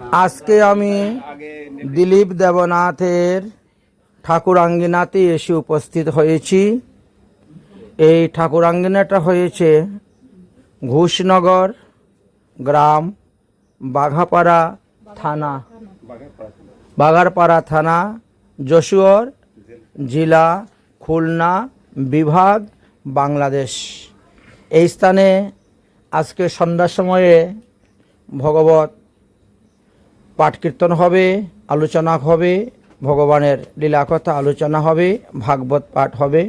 আজকে আমি দিলীপ দেবনাথের ঠাকুরাঙ্গিনাতে এসে উপস্থিত হয়েছি। এই ঠাকুরাঙ্গিনাটা হয়েছে ঘোষনগর গ্রাম বাঘাপাড়া থানা। বাগারপাড়া থানা, যশোর জেলা খুলনা বিভাগ, বাংলাদেশ। এই স্থানে আজকে সন্ধ্যার সময়ে ভগবত পাঠ কীর্তন হবে, আলোচনা হবে, ভগবানের লীলাকথা আলোচনা হবে, ভাগবত পাঠ হবে।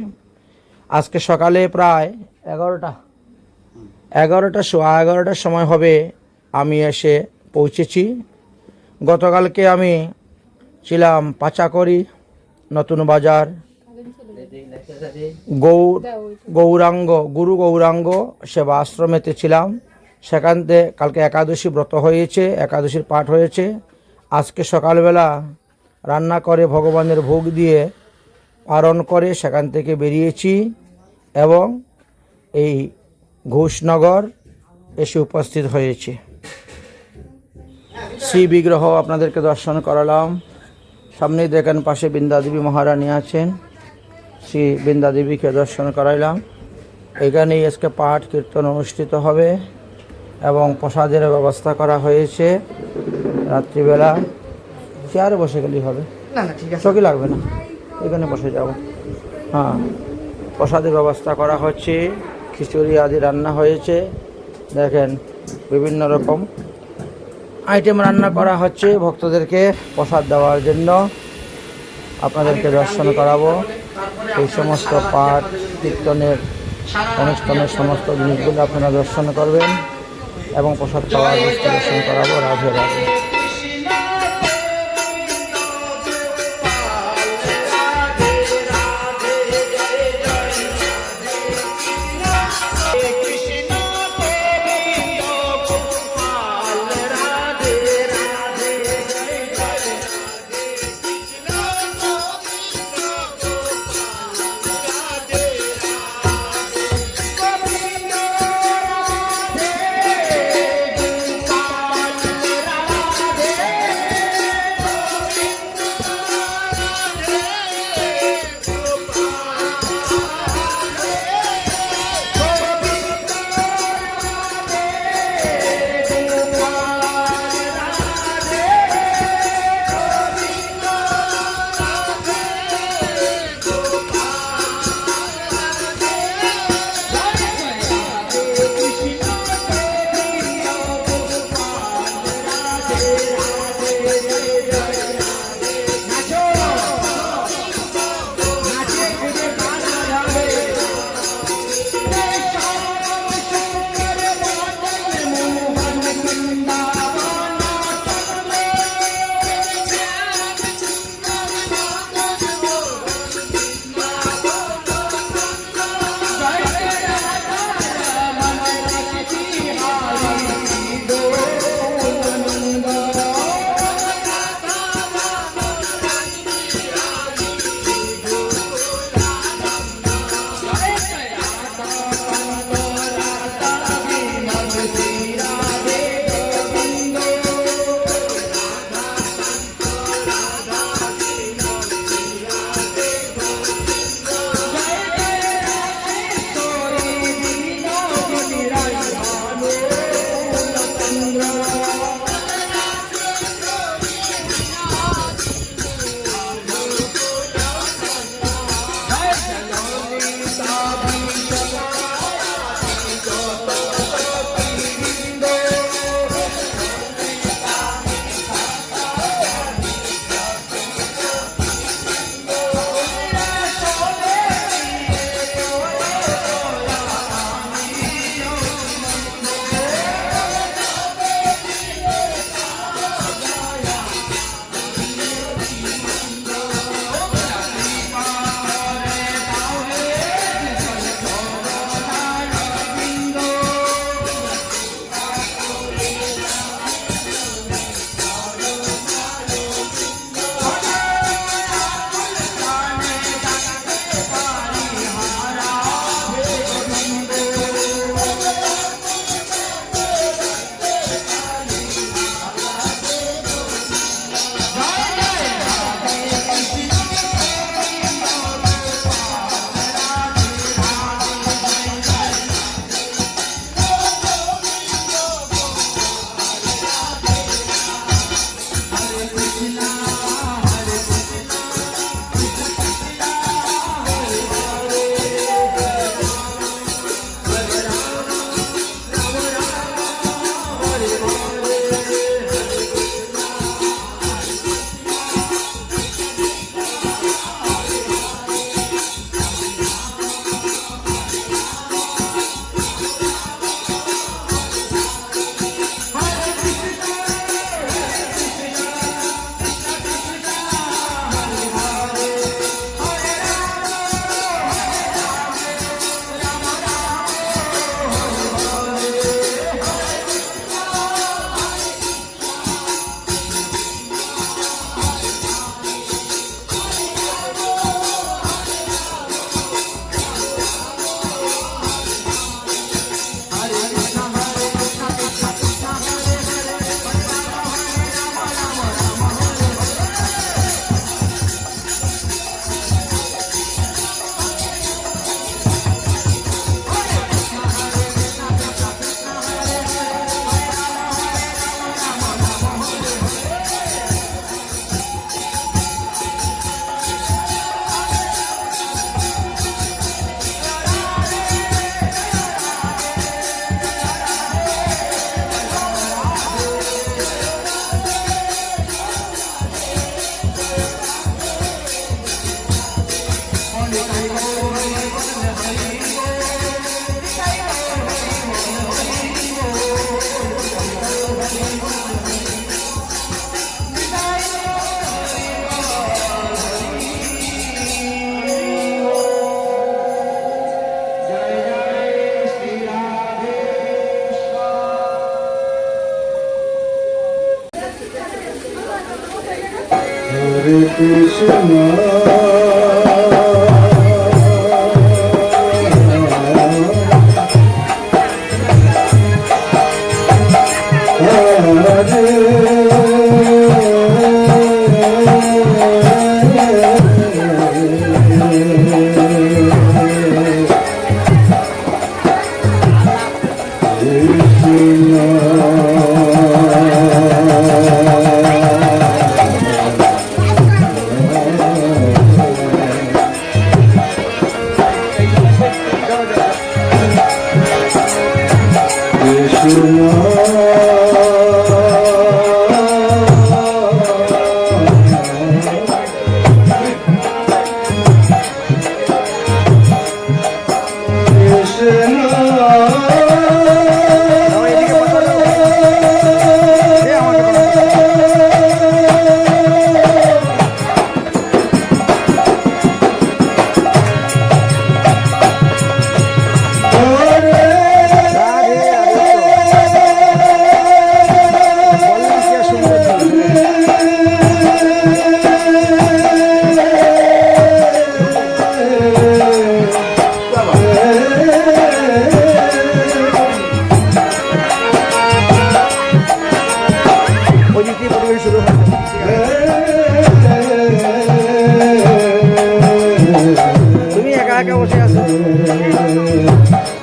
আজকে সকালে প্রায় এগারোটা এগারোটা সোয়া এগারোটার সময় হবে আমি এসে পৌঁছেছি। গতকালকে আমি ছিলাম পাচাকরি নতুন বাজার, গৌর, গৌরাঙ্গ, গুরু গৌরাঙ্গ সেবা আশ্রমেতে ছিলাম। সেখান থেকে কালকে একাদশী ব্রত হয়েছে, একাদশীর পাঠ হয়েছে। আজকে সকালবেলা রান্না করে, ভগবানের ভোগ দিয়ে পালন করে সেখান থেকে বেরিয়েছি এবং এই ঘোষনগর এসে উপস্থিত হয়েছে। শ্রী বিগ্রহ আপনাদেরকে দর্শন করালাম। সামনেই দেখেন পাশে বৃন্দাদেবী মহারানী আছেন। শ্রী বৃন্দাদেবীকে দর্শন করাইলাম। এখানেই আজকে পাঠ কীর্তন অনুষ্ঠিত হবে। এবং প্রসাদের ব্যবস্থা করা হয়েছে রাত্রিবেলা। চেয়ারে বসে গেলেই হবে। না না ঠিক আছে। চকি লাগবে না। এখানে বসে যাব। হ্যাঁ প্রসাদের ব্যবস্থা করা হচ্ছে। খিচুড়ি আদি রান্না হয়েছে। দেখেন বিভিন্ন রকম আইটেম রান্না করা হচ্ছে ভক্তদেরকে প্রসাদ দেওয়ার জন্য। আপনাদেরকে দর্শন করাবো। এই সমস্ত পাঠ কীর্তনের অনুষ্ঠানের সমস্ত জিনিসগুলো আপনারা দর্শন করবেন। এবং প্রসাদ পাওয়ার দর্শন করাবো রাধে রাধে। Deus. কৃষ্ণ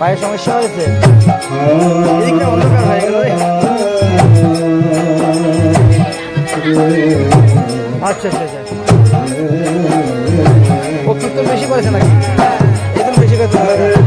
পায়ের সমস্যা হয়েছে। হয়ে আচ্ছা আচ্ছা আচ্ছা। ও কীর্তন বেশি করেছে নাকি? কীর্তন বেশি করেছে।